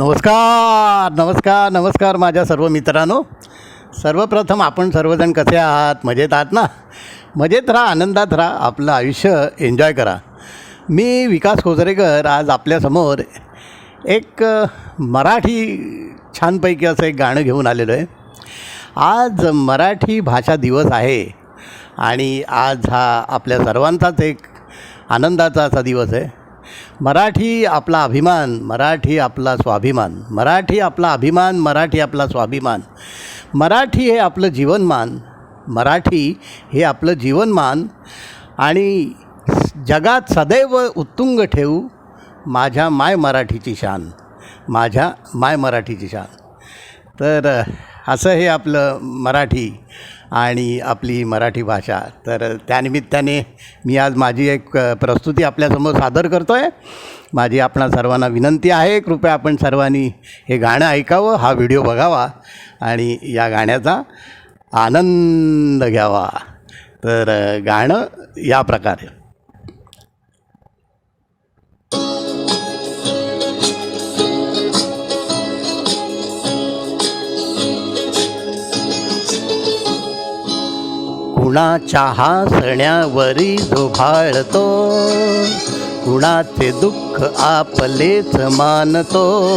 नमस्कार नमस्कार नमस्कार माझ्या सर्व मित्रांनो. सर्वप्रथम आपण सर्वजण कसे आहात? मजेत आहात ना? मजेत राहा आनंदात राहा आपलं आयुष्य एन्जॉय करा. मी विकास खोजरेकर आज आपल्यासमोर एक मराठी छानपैकी असं एक गाणं घेऊन आलेलो आहे. आज मराठी भाषा दिवस आहे आणि आज हा आपल्या सर्वांचाच एक आनंदाचा असा दिवस आहे. मराठी आपला अभिमान मराठी आपला स्वाभिमान मराठी आपला अभिमान मराठी आपला स्वाभिमान. मराठी हे आपलं जीवनमान मराठी हे आपलं जीवनमान आणि जगात सदैव उत्तुंग ठेवू माझ्या माय मराठीची शान माझ्या माय मराठीची शान. तर असं हे आपलं मराठी आणि आपली मराठी भाषा. तर त्यानिमित्ताने मी आज माझी एक प्रस्तुती आपल्यासमोर सादर करतो आहे माझी आपणा सर्वांना विनंती आहे कृपया आपण सर्वांनी हे गाणं ऐकावं हा व्हिडिओ बघावा आणि या गाण्याचा आनंद घ्यावा. तर गाणं या प्रकारे. कुणाच्या हसण्यावरी झोभाळतो? कुणाचे दुःख आपलेच मानतो?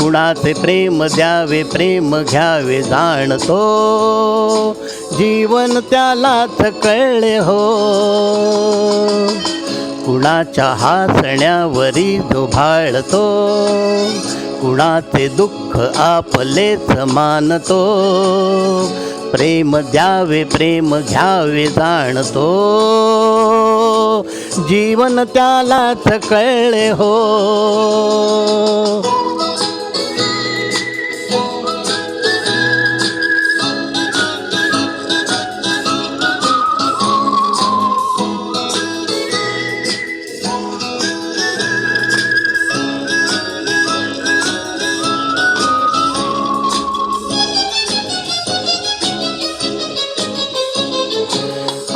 कुणाचे प्रेम द्यावे प्रेम घ्यावे जाणतो? जीवन त्यालाच कळले हो. कुणाच्या हसण्यावरी झोभाळतो? कुणाचे दुःख आपलेच मानतो? प्रेम द्यावे प्रेम घ्यावे जाणतो. जीवन त्यालाच कळले हो.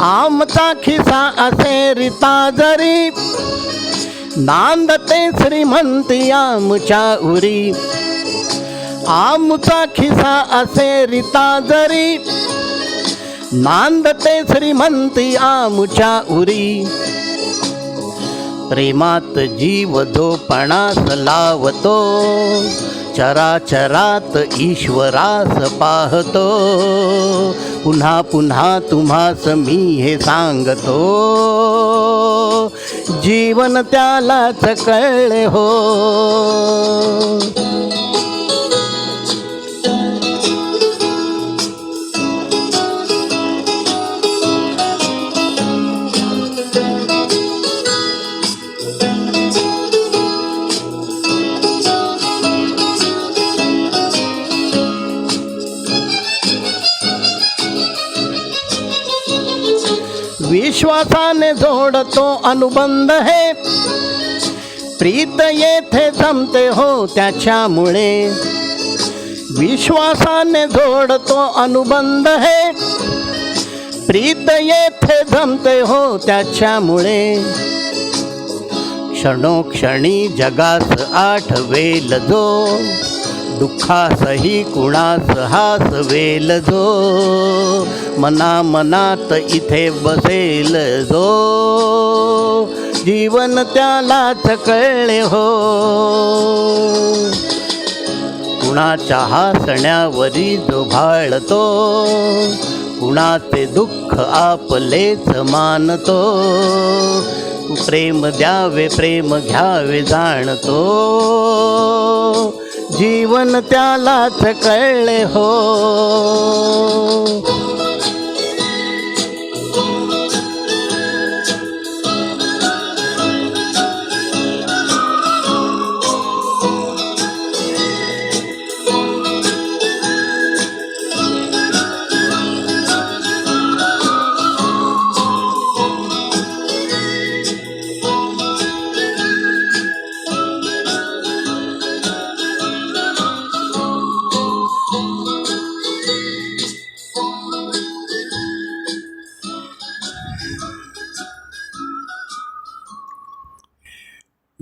आमचा खिसा असे रिता जरी नांदते श्रीमंती आमच्या उरी. आमचा खिसा असे रिता जरी नांदते श्रीमंती आमच्या उरी. प्रेमात जीव झोपणास लावतो चराचरात ईश्वरास पाहतो. पुन्हा पुन्हा तुम्हास मी हे सांगतो. जीवन त्यालाच कळले हो. हो विश्वासाने जोडतो अनुबंध हे। प्रीत येथे जमते हो त्याच्यामुळे विश्वासाने जोडतो अनुबंध हे। प्रीत येथे जमते हो त्याच्यामुळे क्षणोक्षणी जगास आठवेल जो। दुःखासही कुणास हासवेल जो? मना मनात इथे बसेल जो? जीवन त्यालाच कळले हो. कुणाच्या हसण्यावरी जो भाळतो कुणाचे दुःख आपलेच मानतो. प्रेम द्यावे प्रेम घ्यावे जाणतो. जीवन त्यालाच कळले हो.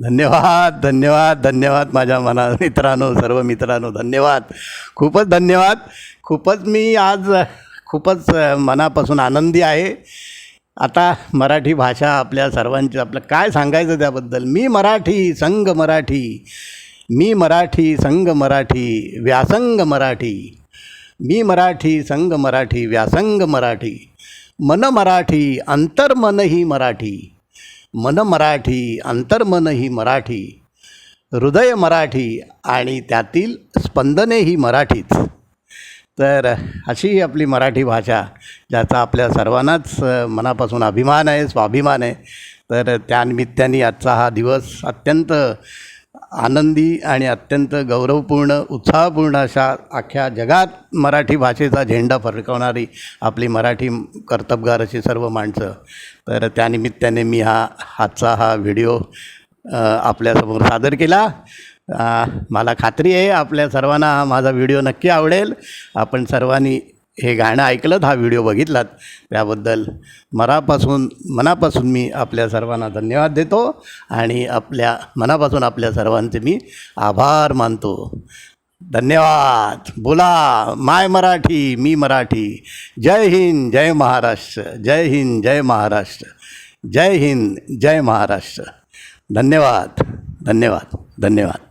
धन्यवाद धन्यवाद धन्यवाद माझ्या मना मित्रांनो सर्व मित्रांनो धन्यवाद. खूपच धन्यवाद. खूपच मी आज खूपच मनापासून आनंदी आहे. आता मराठी भाषा आपल्या सर्वांची आपलं काय सांगायचं त्याबद्दल? मी मराठी संघ मराठी. मी मराठी संघ मराठी व्यासंग मराठी. मी मराठी संघ मराठी व्यासंग मराठी. मन मराठी अंतर्मन ही मराठी. मन मराठी अंतर्मन ही मराठी हृदय मराठी आणि त्यातील स्पंदने ही मराठीच. तर अशी ही आपली मराठी भाषा ज्याचा आपल्या सर्वांनाच मनापासून अभिमान आहे स्वाभिमान आहे. तर त्यानिमित्ताने आजचा हा दिवस अत्यंत आनंदी आणि अत्यंत गौरवपूर्ण उत्साहपूर्ण अशा अख्ख्या जगात मराठी भाषेचा झेंडा फडकवणारी आपली मराठी कर्तबगार अशी सर्व माणसं. तर त्यानिमित्ताने मी हा आजचा हा व्हिडिओ आपल्यासमोर सादर केला. मला खात्री आहे आपल्या सर्वांना हा माझा व्हिडिओ नक्की आवडेल. आपण सर्वांनी हे गाणं ऐकलं हा व्हिडिओ बघितलात? त्याबद्दल मनापासून मनापासून मी आपल्या सर्वांना धन्यवाद देतो आणि आपल्या मनापासून आपल्या सर्वांचे मी आभार मानतो. धन्यवाद. बोला माय मराठी मी मराठी. जय हिंद जय महाराष्ट्र. जय हिंद जय महाराष्ट्र. जय हिंद जय महाराष्ट्र. धन्यवाद. धन्यवाद. धन्यवाद.